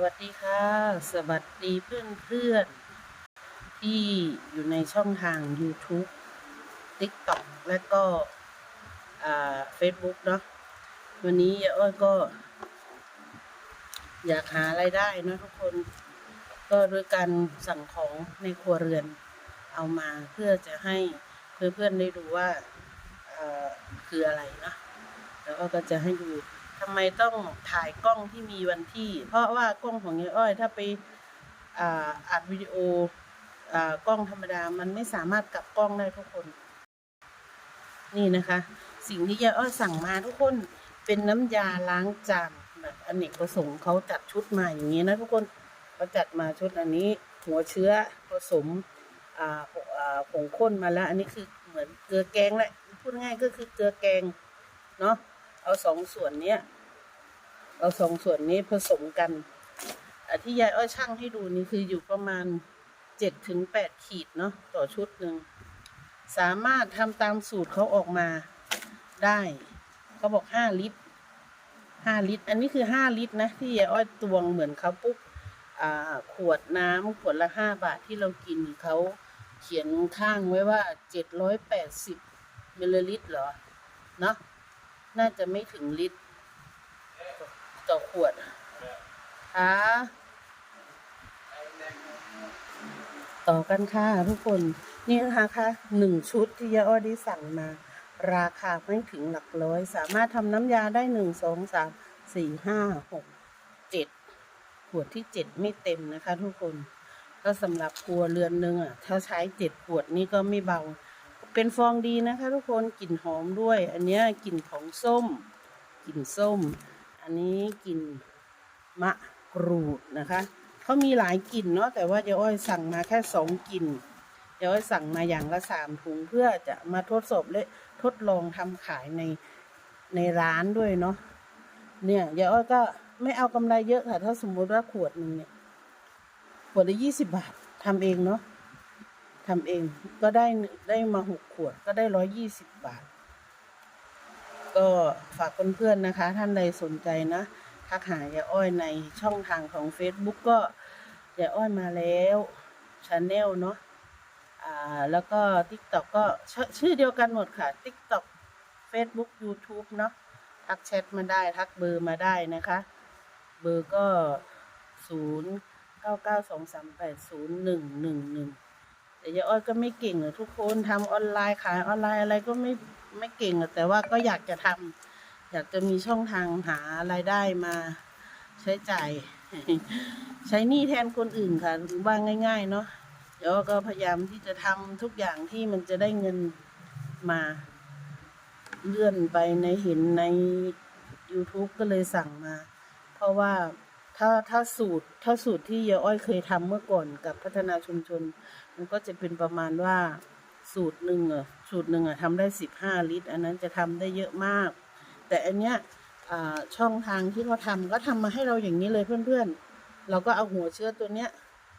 วัสดีค่ะ สวัสดีเพื่อนเพื่อนๆที่อยู่ในช่องทาง YouTube TikTok และก็อ่า Facebook เนาะวันนี้ยาอ้อยก็ อยากหาไรายได้นะทุกคน ก็ด้วยการสั่งของในครัวเรือนเอามาเพื่อจะให้เพื่อนๆได้ดูว่าคืออะไรเนะแล้วก็จะให้ดู ทำไมต้องถ่ายกล้องที่มีวันที่ เพราะว่ากล้องของยายอ้อย ถ้าไปอาอัดวิดีโออากล้องธรรมดามันไม่สามารถกลับกล้องได้ทุกคน นี่นะคะ สิ่งที่ยายอ้อยสั่งมาทุกคนเป็นน้ำยาล้างจานแบบอเนกประสงค์เขาจัดชุดมาอย่างนี้นะทุกคนเขาจัดมาชุดอันนี้ หัวเชื้อผสมผงข้นมาแล้ว อันนี้คือเหมือนเกลือแกงแหละพูดง่ายก็คือเกลือแกงเนาะ เอาสองส่วนเนี้ยเอาสองส่วนนี้ผสมกันอที่ยายอ้อยช่างให้ดูนี่คืออยู่ประมาณเจ็ดถึงแปดขีดเนาะต่อชุดหนึ่งสามารถทำตามสูตรเขาออกมาได้เขาบอกห้าลิตรห้าลิตร อันนี้คือห้าลิตรนะที่ยายอ้อยตวงเหมือนเขาปุ๊บขวดน้ำขวดละห้าบาทที่เรากินเขาเขียนข้างไว้ว่าเจ็ดร้อยแปดสิบมิลลิลิตรเหรอ เนาะ น่าจะไม่ถึงลิตรต่อขวดค่ะต่อกันค่ะทุกคน นี่นะคะค่ะหนึ่งชุดที่ยาออได้สั่งมา ราคาไม่ถึงหลักร้อย สามารถทำน้ำยาได้หนึ่งสองสามสี่ห้าหกเจ็ดขวดที่เจ็ดไม่เต็มนะคะ ทุกคน ก็สำหรับครัวเรือนหนึ่งอะถ้าใช้เจ็ดขวดนี่ก็ไม่เบา เป็นฟองดีนะคะ ทุกคนกลิ่นหอมด้วย อันนี้กลิ่นของส้มกลิ่นส้ม อันนี้กลิ่นมะกรูดนะคะเขามีหลายกลิ่นเนาะแต่ว่าเจ้อ้อยสั่งมาแค่สองกลิ่นเจ้อ้อยสั่งมาอย่างละสามถุงเพื่อจะมาทดสอบและทดลองทำขายในในร้านด้วยเนาะเนี่ยเจ้อ้อยก็ไม่เอากำไรเยอะค่ะถ้าสมมุติว่าขวดหนึ่งเนี่ยขวดละยี่สิบบาททำเองเนาะ ทำเองก็ได้ได้มาหกขวดก็ได้ร้อยยี่สิบบาท ก็ฝากเพื่อนๆนะคะ ท่านใดสนใจนะทักหายายอ้อยในช่องทางของ Facebook ก็ยายอ้อยมาแล้วชาแนลเนาะอ่าแล้วก็ TikTok ก็ชชื่อเดียวกันหมดค่ะ TikTok Facebook YouTube เนาะทักแชทมาได้ ทักเบอร์มาได้นะคะ เบอร์ก็ศูนย์เก้าเก้าสองสาม แปดศูนย์หนึ่งหนึ่งหนึ่งแต่ยายอ้อยก็ไม่เก่งหรอกทุกคนทำออนไลน์ขายออนไลน์อะไรก็ไม่ไม่เก่งแต่ว่าก็อยากจะทำอยากจะมีช่องทางหารายได้มาใช้จ่าย ใช้หนี้แทนคนอื่นค่ะถือว่าง่าย ๆ เนาะเดี๋ยวก็พยายามที่จะทำทุกอย่างที่มันจะได้เงินมาเลื่อนไปในเห็นใน YouTube ก็เลยสั่งมา เพราะว่าถ้าถ้าสูตรถ้าสูตรที่ยายอ้อยเคยทำเมื่อก่อนกับพัฒนาชุมชน มันก็จะเป็นประมาณว่าสูตรหนึ่งอะสูตรหนึ่งอะทำได้สิบห้าลิตร อันนั้นจะทำได้เยอะมาก แต่อันเนี้ยช่องทางที่เขาทำก็ทำมาให้เราอย่างนี้เลยเพื่อนๆ เราก็เอาหัวเชื้อตัวเนี้ย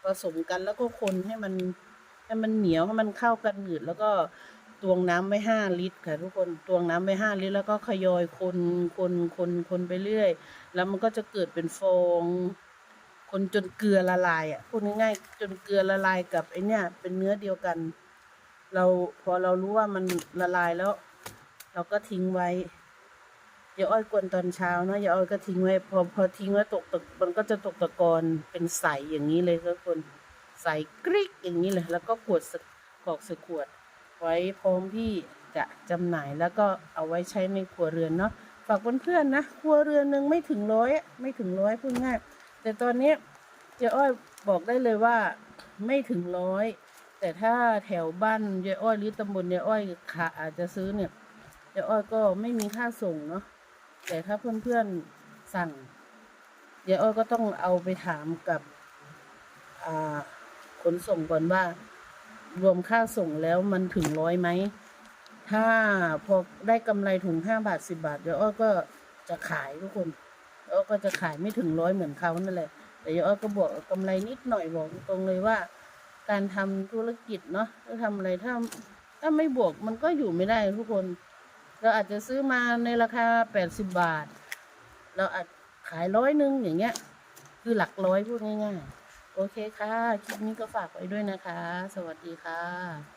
ผสมกันแล้วก็คนให้มันให้มันเหนียวให้มันเข้ากันหนืดแล้วก็ตวงน้ำไว้ห้าลิตรค่ะทุกคนตวงน้ำไว้ห้าลิตร แล้วก็ขยอยคนคนคนคนไปเรื่อย แล้วมันก็จะเกิดเป็นฟอง คนจนเกลือละลายอะพูดง่ายๆจนเกลือละลายกับไอเนี้ยเป็นเนื้อเดียวกัน เราพอเรารู้ว่ามันละลายแล้ว เราก็ทิ้งไว้อย่าอ้อยกวนตอนเช้านะอย่าอ้อยก็ทิ้งไว้ พอพอทิ้งไว้ตกตะมันก็จะตกตะกอนเป็นใสอย่างนี้เลยทุกคนใสกริกอย่างนี้เลยแล้วก็ขวดสกอกสขวด ไว้พร้อมที่จะจำหน่ายแล้วก็เอาไว้ใช้ในครัวเรือนเนาะฝากเพื่อนๆนะครัวเรือนหนึ่งไม่ถึงร้อยไม่ถึงร้อยพูดง่ายแต่ตอนนี้ เจ๊อ้อยบอกได้เลยว่าไม่ถึงร้อย แต่ถ้าแถวบ้านเจ๊อ้อยหรือตำบลเจ๊อ้อยขาอาจจะซื้อเนี่ยเจ๊อ้อยก็ไม่มีค่าส่งเนาะแต่ถ้าเพื่อนๆสั่งเจ๊อ้อยก็ต้องเอาไปถามกับขนส่งก่อนว่า รวมค่าส่งแล้วมันถึงร้อยไหมถ้าพอได้กำไรถุงห้าบาทสิบาทเดี๋ยวอ้อก็จะขายทุกคนเดี๋ยวอ้อก็จะขายไม่ถึงร้อยเหมือนเขานั่นแหละ แต่ยอก็บอกกำไรนิดหน่อยบอกตรงเลยว่า การทำธุรกิจเนาะถ้าทำอะไรถ้าถ้าไม่บวกมันก็อยู่ไม่ได้ทุกคน เราอาจจะซื้อมาในราคาแปดสิบบาท เราอาจขายร้อยหนึ่งอย่างเงี้ย คือหลักร้อยพูดง่ายๆ โอเคค่ะ คลิปนี้ก็ฝากไว้ด้วยนะคะ สวัสดีค่ะ